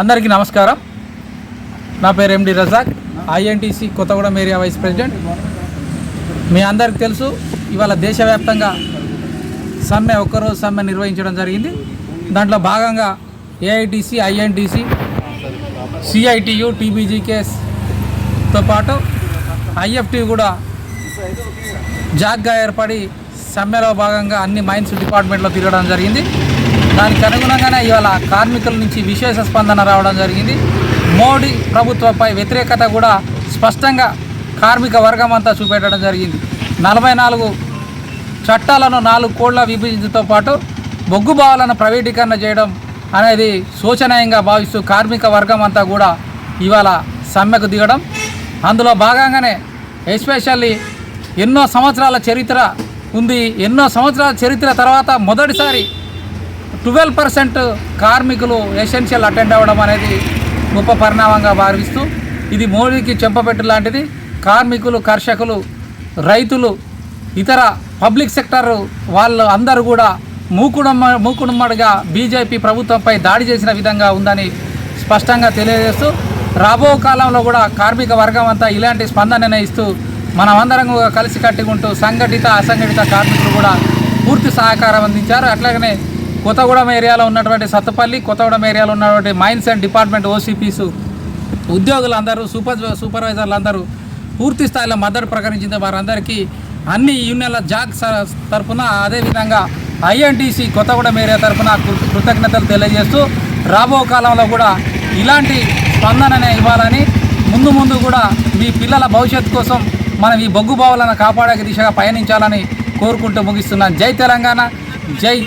అందరికీ నమస్కారం. నా పేరు MD Razak INTUC Kothagudem area vice president. మీ అందరికి తెలుసు ఇవాళ దేశవ్యాప్తంగా సమ్మె ఒక్కరోజు సమ్మె నిర్వహించడం జరిగింది. దాంట్లో భాగంగా ఏఐటీసీ ఐఎన్టీసీ సిఐటియు టీబీజీకేస్తో పాటు ఐఎఫ్టీ కూడా జాగ్గా ఏర్పడి సమ్మెలో భాగంగా అన్ని మైన్స్ డిపార్ట్మెంట్లో తిరగడం జరిగింది. దానికి అనుగుణంగానే ఇవాళ కార్మికుల నుంచి విశేష స్పందన రావడం జరిగింది. మోడీ ప్రభుత్వంపై వ్యతిరేకత కూడా స్పష్టంగా కార్మిక వర్గం అంతా చూపెట్టడం జరిగింది. నలభై నాలుగు చట్టాలను నాలుగు కోళ్ళ విభజించడంతో పాటు బొగ్గు భావాలను ప్రైవేటీకరణ చేయడం అనేది శోచనీయంగా భావిస్తూ కార్మిక వర్గం అంతా కూడా ఇవాళ సమ్మెకు దిగడం. అందులో భాగంగానే ఎస్పెషల్లీ ఎన్నో సంవత్సరాల చరిత్ర ఉంది. ఎన్నో సంవత్సరాల చరిత్ర తర్వాత మొదటిసారి ట్వెల్వ్ పర్సెంట్ కార్మికులు ఎసెన్షియల్ అటెండ్ అవ్వడం అనేది గొప్ప పరిణామంగా భావిస్తూ ఇది మోడీకి చెంపపెట్టు లాంటిది. కార్మికులు కర్షకులు రైతులు ఇతర పబ్లిక్ సెక్టర్ వాళ్ళు అందరూ కూడా మూకుడమ్మ మూకుడుమ్మడిగా బీజేపీ ప్రభుత్వంపై దాడి చేసిన విధంగా ఉందని స్పష్టంగా తెలియజేస్తూ రాబో కాలంలో కూడా కార్మిక వర్గం అంతా ఇలాంటి స్పందన ఇస్తూ మనమందరం కూడా కలిసి కట్టుకుంటూ సంఘటిత అసంఘటిత కార్మికులు కూడా పూర్తి సహకారం అందించారు. అట్లాగనే కొత్తగూడెం ఏరియాలో ఉన్నటువంటి సత్తపల్లి కొత్తగూడెం ఏరియాలో ఉన్నటువంటి మైన్స్ అండ్ డిపార్ట్మెంట్ ఓసీపీస్ ఉద్యోగులందరూ సూపర్ సూపర్వైజర్లు అందరూ పూర్తి స్థాయిలో మద్దతు ప్రకటించిన వారందరికీ అన్ని యూనియన్ల జాగ్ తరఫున అదేవిధంగా ఐఎన్టీసీ కొత్తగూడెం ఏరియా తరపున కృతజ్ఞతలు తెలియజేస్తూ రాబో కాలంలో కూడా ఇలాంటి స్పందననే ఇవ్వాలని ముందు ముందు కూడా మీ పిల్లల భవిష్యత్తు కోసం మనం ఈ బొగ్గు బావులను కాపాడే దిశగా పయనించాలని కోరుకుంటూ ముగిస్తున్నాను. జై తెలంగాణ జై